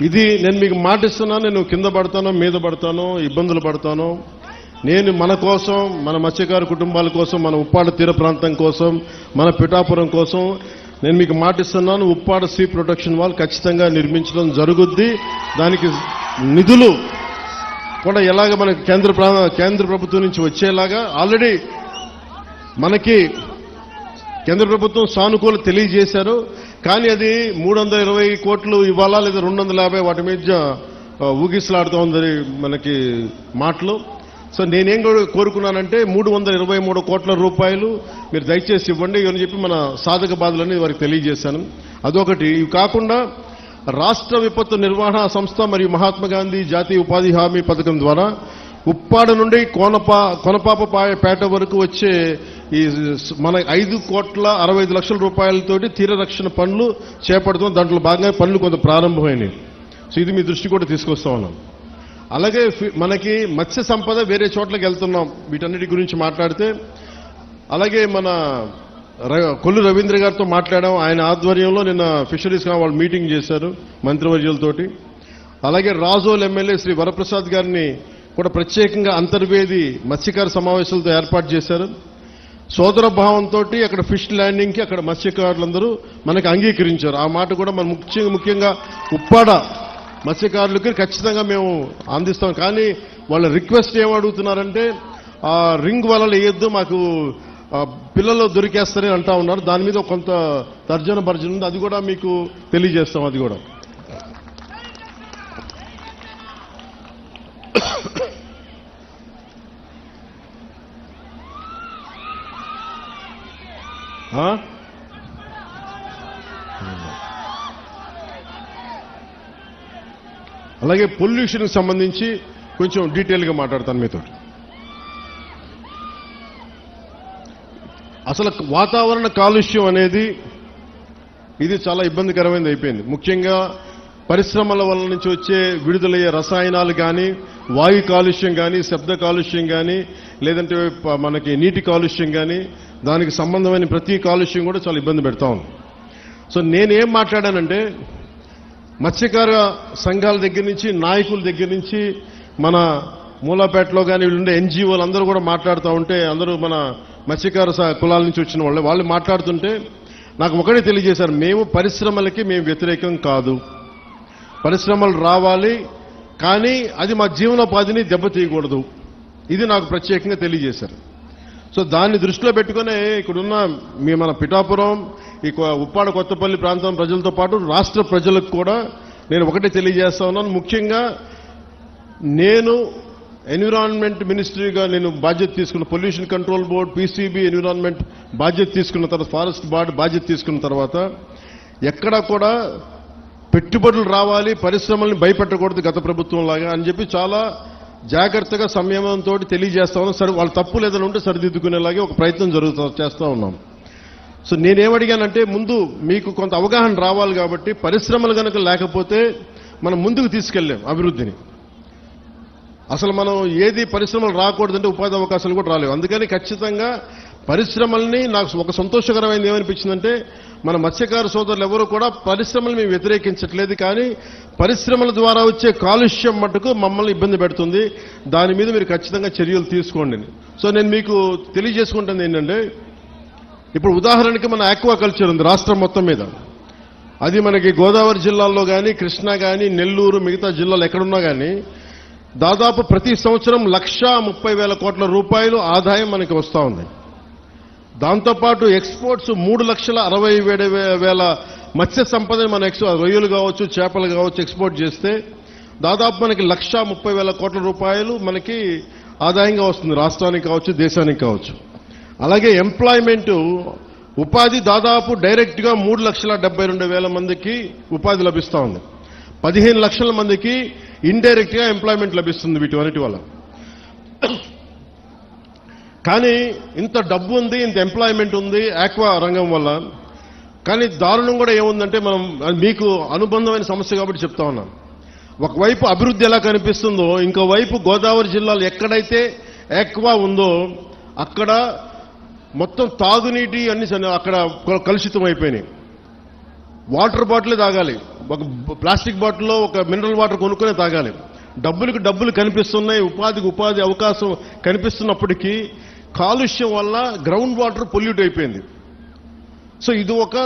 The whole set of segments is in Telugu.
ఇది నేను మీకు మాటిస్తున్నాను నేను కింద పడతానో మీద పడతానో ఇబ్బందులు పడతానో. నేను మన కోసం మన మత్స్యకారు కుటుంబాల కోసం మన ఉప్పాడ తీర ప్రాంతం కోసం మన పిఠాపురం కోసం నేను మీకు మాటిస్తున్నాను ఉప్పాడ సీ ప్రొటెక్షన్ వాల్ ఖచ్చితంగా నిర్మించడం జరుగుద్ది. దానికి నిధులు కూడా ఎలాగ మనకి కేంద్ర ప్రా- కేంద్ర ప్రభుత్వం నుంచి వచ్చేలాగా ఆల్రెడీ మనకి కేంద్ర ప్రభుత్వం సానుకూల తెలియజేశారు. కానీ అది మూడు వందల ఇరవై కోట్లు ఇవ్వాలా లేదా రెండు వందల యాభై వాటి మీద ఊగిసలాడుతూ ఉందని మనకి మాటలు. సో నేనేం కోరుకున్నానంటే మూడు వందల ఇరవై మూడు కోట్ల రూపాయలు మీరు దయచేసి ఇవ్వండి అని చెప్పి మన సాధక బాధలని వారికి తెలియజేశాను. అదొకటి. ఇవి కాకుండా రాష్ట్ర విపత్తు నిర్వహణ సంస్థ మరియు మహాత్మా గాంధీ జాతీయ ఉపాధి హామీ పథకం ద్వారా ఉప్పాడ నుండి కోనపా కొనపాప పేట వరకు వచ్చే ఈ మన ఐదు కోట్ల అరవై ఐదు లక్షల రూపాయలతోటి తీర రక్షణ పనులు చేపడుతున్నాం దాంట్లో భాగంగా పనులు కొంత ప్రారంభమైనవి. సో ఇది మీ దృష్టి కూడా తీసుకొస్తా ఉన్నాం. అలాగే ఫి- మనకి మత్స్య సంపద వేరే చోట్లకి వెళ్తున్నాం. వీటన్నిటి గురించి మాట్లాడితే అలాగే మన కొల్లు రవీంద్ర గారితో మాట్లాడాం. ఆయన ఆధ్వర్యంలో నిన్న ఫిషరీస్ వాళ్ళు మీటింగ్ చేశారు మంత్రివర్యులతోటి. అలాగే రాజోల్ ఎమ్మెల్యే శ్రీ వరప్రసాద్ గారిని కూడా ప్రత్యేకంగా అంతర్వేది మత్స్యకార సమావేశాలతో ఏర్పాటు చేశారు. సోదర భావంతో అక్కడ ఫిష్ ల్యాండింగ్కి అక్కడ మత్స్యకారులందరూ మనకి అంగీకరించారు. ఆ మాట కూడా మన ముఖ్యంగా ముఖ్యంగా ఉప్పాడ మత్స్యకారులకి ఖచ్చితంగా మేము అందిస్తాం. కానీ వాళ్ళ రిక్వెస్ట్ ఏమి అడుగుతున్నారంటే ఆ రింగ్ వలలు వేయొద్దు మాకు పిల్లలు దొరికేస్తారని అంటా ఉన్నారు. దాని మీద కొంత తర్జన భర్జన ఉంది. అది కూడా మీకు తెలియజేస్తాం. అది కూడా. Hmm. అలాగే పొల్యూషన్కి సంబంధించి కొంచెం డీటెయిల్గా మాట్లాడతాను మీతో అసలు వాతావరణ కాలుష్యం అనేది ఇది చాలా ఇబ్బందికరమైనది అయిపోయింది. ముఖ్యంగా పరిశ్రమల వల్ల నుంచి వచ్చే విడుదలయ్యే రసాయనాలు కానీ వాయు కాలుష్యం కానీ శబ్ద కాలుష్యం కానీ లేదంటే మనకి నీటి కాలుష్యం కానీ దానికి సంబంధమైన ప్రతి కాలుష్యం కూడా చాలా ఇబ్బంది పెడతా ఉంది. సో నేనేం మాట్లాడానంటే మత్స్యకార సంఘాల దగ్గర నుంచి నాయకుల దగ్గర నుంచి మన మూలాపేటలో కానీ వీళ్ళుండే ఎన్జిఓలు అందరూ కూడా మాట్లాడుతూ ఉంటే అందరూ మన మత్స్యకార కులాల నుంచి వచ్చిన వాళ్ళు వాళ్ళు మాట్లాడుతుంటే నాకు ఒకటే తెలియజేశారు మేము పరిశ్రమలకి మేము వ్యతిరేకం కాదు. పరిశ్రమలు రావాలి కానీ అది మా జీవనోపాధిని దెబ్బతీయకూడదు. ఇది నాకు ప్రత్యేకంగా తెలియజేశారు. సో దాన్ని దృష్టిలో పెట్టుకునే ఇక్కడున్న మీ మన పిఠాపురం ఈ ఉప్పాడ కొత్తపల్లి ప్రాంతం ప్రజలతో పాటు రాష్ట్ర ప్రజలకు కూడా నేను ఒకటే తెలియజేస్తా ఉన్నాను. ముఖ్యంగా నేను ఎన్విరాన్మెంట్ మినిస్ట్రీగా నేను బాధ్యత తీసుకున్న pollution control board PCB environment బాధ్యత తీసుకున్న తర్వాత ఫారెస్ట్ బార్డ్ బాధ్యత తీసుకున్న తర్వాత ఎక్కడా కూడా పెట్టుబడులు రావాలి పరిశ్రమల్ని భయపెట్టకూడదు గత ప్రభుత్వం లాగా అని చెప్పి చాలా జాగ్రత్తగా సంయమంతో తెలియజేస్తా సరి సరే వాళ్ళ తప్పులు ఏదైనా ఉంటే సరిదిద్దుకునేలాగే ఒక ప్రయత్నం జరుగుతూ చేస్తూ ఉన్నాం. సో నేనేమడిగానంటే ముందు మీకు కొంత అవగాహన రావాలి కాబట్టి పరిశ్రమలు కనుక లేకపోతే మనం ముందుకు తీసుకెళ్ళాం అభివృద్ధిని. అసలు మనం ఏది పరిశ్రమలు రాకూడదంటే ఉపాధి అవకాశాలు కూడా రాలేవు. అందుకని ఖచ్చితంగా పరిశ్రమల్ని నాకు ఒక సంతోషకరమైనది ఏమనిపించిందంటే మన మత్స్యకార సోదరులు ఎవరు కూడా పరిశ్రమలు మేము వ్యతిరేకించట్లేదు కానీ పరిశ్రమల ద్వారా వచ్చే కాలుష్యం మటుకు మమ్మల్ని ఇబ్బంది పెడుతుంది. దాని మీద మీరు ఖచ్చితంగా చర్యలు తీసుకోండి సో నేను మీకు తెలియజేసుకుంటుంది ఏంటంటే ఇప్పుడు ఉదాహరణకి మన ఆక్వా కల్చర్ ఉంది రాష్ట్రం మొత్తం మీద. అది మనకి గోదావరి జిల్లాల్లో కానీ కృష్ణా కానీ నెల్లూరు మిగతా జిల్లాలు ఎక్కడున్నా కానీ దాదాపు ప్రతి సంవత్సరం లక్షా ముప్పై వేల కోట్ల రూపాయలు ఆదాయం మనకి వస్తూ ఉంది. దాంతోపాటు ఎక్స్పోర్ట్స్ మూడు లక్షల అరవై ఏడు వేల మత్స్య సంపదని మన ఎక్స్ రొయ్యలు కావచ్చు చేపలు కావచ్చు ఎక్స్పోర్ట్ చేస్తే దాదాపు మనకి లక్ష ముప్పై వేల కోట్ల రూపాయలు మనకి ఆదాయంగా వస్తుంది రాష్ట్రానికి కావచ్చు దేశానికి కావచ్చు. అలాగే ఎంప్లాయ్మెంటు ఉపాధి దాదాపు డైరెక్ట్గా మూడు లక్షల డెబ్బై రెండు వేల మందికి ఉపాధి లభిస్తూ ఉంది. పదిహేను లక్షల మందికి ఇండైరెక్ట్గా ఎంప్లాయ్మెంట్ లభిస్తుంది వీటి వల్ల. కానీ ఇంత డబ్బు ఉంది ఇంత ఎంప్లాయ్మెంట్ ఉంది ఆక్వా రంగం వల్ల. కానీ దారుణం కూడా ఏముందంటే మనం మీకు అనుబంధమైన సమస్య కాబట్టి చెప్తా ఉన్నాం. ఒకవైపు అభివృద్ధి ఎలా కనిపిస్తుందో ఇంకోవైపు గోదావరి జిల్లాలో ఎక్కడైతే ఆక్వా ఉందో అక్కడ మొత్తం తాగునీటి అన్ని అక్కడ కలుషితం అయిపోయినాయి. వాటర్ బాటిల్ తాగాలి. ఒక ప్లాస్టిక్ బాటిల్లో ఒక మినరల్ వాటర్ కొనుక్కునే తాగాలి. డబ్బులకు డబ్బులు కనిపిస్తున్నాయి ఉపాధికి ఉపాధి అవకాశం కనిపిస్తున్నప్పటికీ కాలుష్యం వల్ల గ్రౌండ్ వాటర్ పొల్యూట్ అయిపోయింది. సో ఇది ఒక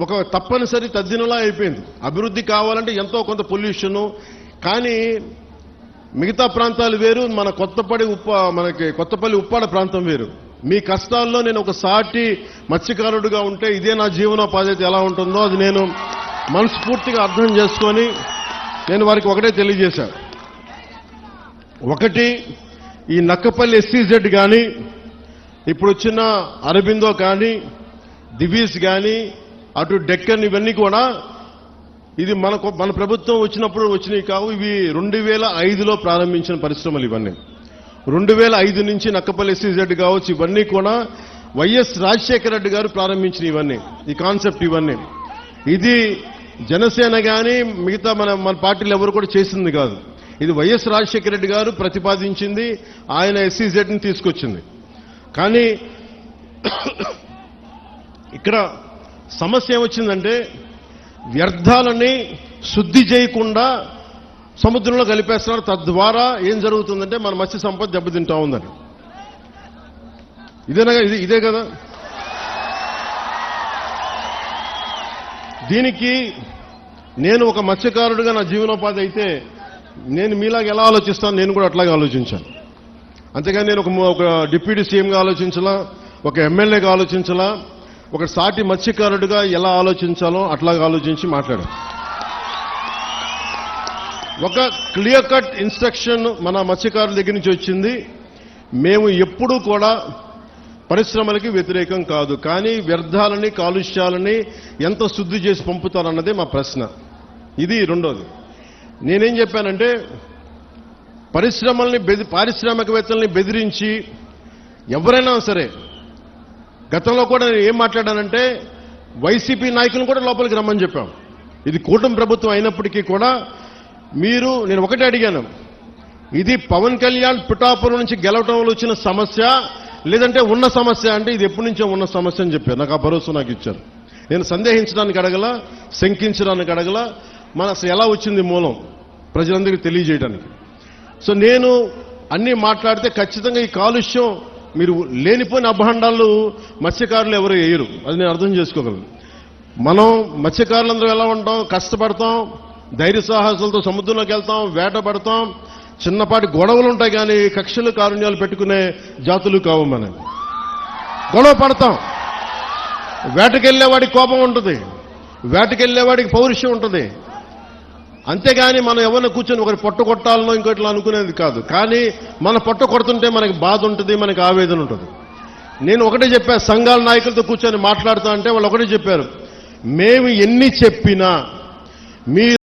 ఒక తప్పనిసరి తద్దినలా అయిపోయింది. అభివృద్ధి కావాలంటే ఎంతో కొంత పొల్యూషను కానీ మిగతా ప్రాంతాలు వేరు మన కొత్తపడి ఉప్ప మనకి కొత్తపల్లి ఉప్పాడ ప్రాంతం వేరు. మీ కష్టాల్లో నేను ఒక సాటి మత్స్యకారుడుగా ఉంటే ఇదే నా జీవనోపాధి అయితే ఎలా ఉంటుందో అది నేను మనస్ఫూర్తిగా అర్థం చేసుకొని నేను వారికి ఒకటే తెలియజేశాను. ఒకటి ఈ నక్కపల్లి ఎస్సీజెడ్ కానీ ఇప్పుడు వచ్చిన అరబిందో కానీ దివీస్ కానీ అటు డెక్కన్ ఇవన్నీ కూడా ఇది మనకు మన ప్రభుత్వం వచ్చినప్పుడు వచ్చినవి కావు. ఇవి రెండు వేల ఐదులో ప్రారంభించిన పరిశ్రమలు ఇవన్నీ. రెండు వేల ఐదు నుంచి నక్కపల్లి ఎస్సీజెడ్ కావచ్చు ఇవన్నీ కూడా వైఎస్ రాజశేఖర రెడ్డి గారు ప్రారంభించిన ఇవన్నీ ఈ కాన్సెప్ట్ ఇవన్నీ. ఇది జనసేన కానీ మిగతా మన మన పార్టీలు ఎవరు కూడా చేసింది కాదు. ఇది వైఎస్ రాజశేఖర రెడ్డి గారు ప్రతిపాదించింది ఆయన ఎస్సీజెడ్ని తీసుకొచ్చింది. కానీ ఇక్కడ సమస్య ఏమొచ్చిందంటే వ్యర్థాలని శుద్ధి చేయకుండా సముద్రంలో కలిపేస్తున్నారు. తద్వారా ఏం జరుగుతుందంటే మన మత్స్య సంపద దెబ్బతింటా ఉందని. ఇదేనా ఇది? ఇదే కదా? దీనికి నేను ఒక మత్స్యకారుడిగా నా జీవనోపాధి అయితే నేను మీలాగా ఎలా ఆలోచిస్తాను? నేను కూడా అట్లాగే ఆలోచించాను. అంతేగాని నేను ఒక ఒక డిప్యూటీ సీఎంగా ఆలోచించలా ఒక ఎమ్మెల్యేగా ఆలోచించలా ఒక సాటి మత్స్యకారుడిగా ఎలా ఆలోచించాలో అట్లాగా ఆలోచించి మాట్లాడాను. ఒక క్లియర్ కట్ ఇన్స్ట్రక్షన్ మన మత్స్యకారుల దగ్గర నుంచి వచ్చింది. మేము ఎప్పుడూ కూడా పరిశ్రమలకి వ్యతిరేకం కాదు. కానీ వ్యర్థాలని కాలుష్యాలని ఎంత శుద్ధి చేసి పంపుతారన్నదే మా ప్రశ్న. ఇది రెండోది. నేనేం చెప్పానంటే పరిశ్రమల్ని బెది పారిశ్రామికవేత్తల్ని బెదిరించి ఎవరైనా సరే గతంలో కూడా నేను ఏం మాట్లాడానంటే వైసీపీ నాయకులను కూడా లోపలికి రమ్మని చెప్పాం. ఇది కూటమి ప్రభుత్వం అయినప్పటికీ కూడా మీరు నేను ఒకటే అడిగాను. ఇది పవన్ కళ్యాణ్ పిఠాపురం నుంచి గెలవటంలో వచ్చిన సమస్య లేదంటే ఉన్న సమస్య అంటే ఇది ఎప్పటి నుంచో ఉన్న సమస్య అని చెప్పారు. నాకు ఆ భరోసా నాకు ఇచ్చారు. నేను సందేహించడానికి అడగల శంకించడానికి అడగల మన అసలు ఎలా వచ్చింది మూలం? ప్రజలందరికీ తెలియజేయడానికి. సో నేను అన్నీ మాట్లాడితే ఖచ్చితంగా ఈ కాలుష్యం మీరు లేనిపోయిన అభాండాలు మత్స్యకారులు ఎవరు వేయరు. అది నేను అర్థం చేసుకోగలను. మనం మత్స్యకారులందరూ ఎలా ఉంటాం? కష్టపడతాం ధైర్య సాహసాలతో సముద్రంలోకి వెళ్తాం వేట పడతాం. చిన్నపాటి గొడవలు ఉంటాయి కానీ కక్షలు కారుణ్యాలు పెట్టుకునే జాతులు కావు మనం గొడవ పడతాం. వేటకెళ్ళేవాడికి కోపం ఉంటుంది. వేటకెళ్ళేవాడికి పౌరుషం ఉంటుంది. అంతేగాని మనం ఎవరిని కూర్చొని ఒకరి పొట్ట కొట్టాలనో ఇంకోటి అనుకునేది కాదు. కానీ మన పొట్ట కొడుతుంటే మనకి బాధ ఉంటుంది మనకి ఆవేదన ఉంటుంది. నేను ఒకటే చెప్పాను సంఘాల నాయకులతో కూర్చొని మాట్లాడుతా అంటే వాళ్ళు ఒకటే చెప్పారు. మేము ఎన్ని చెప్పినా మీ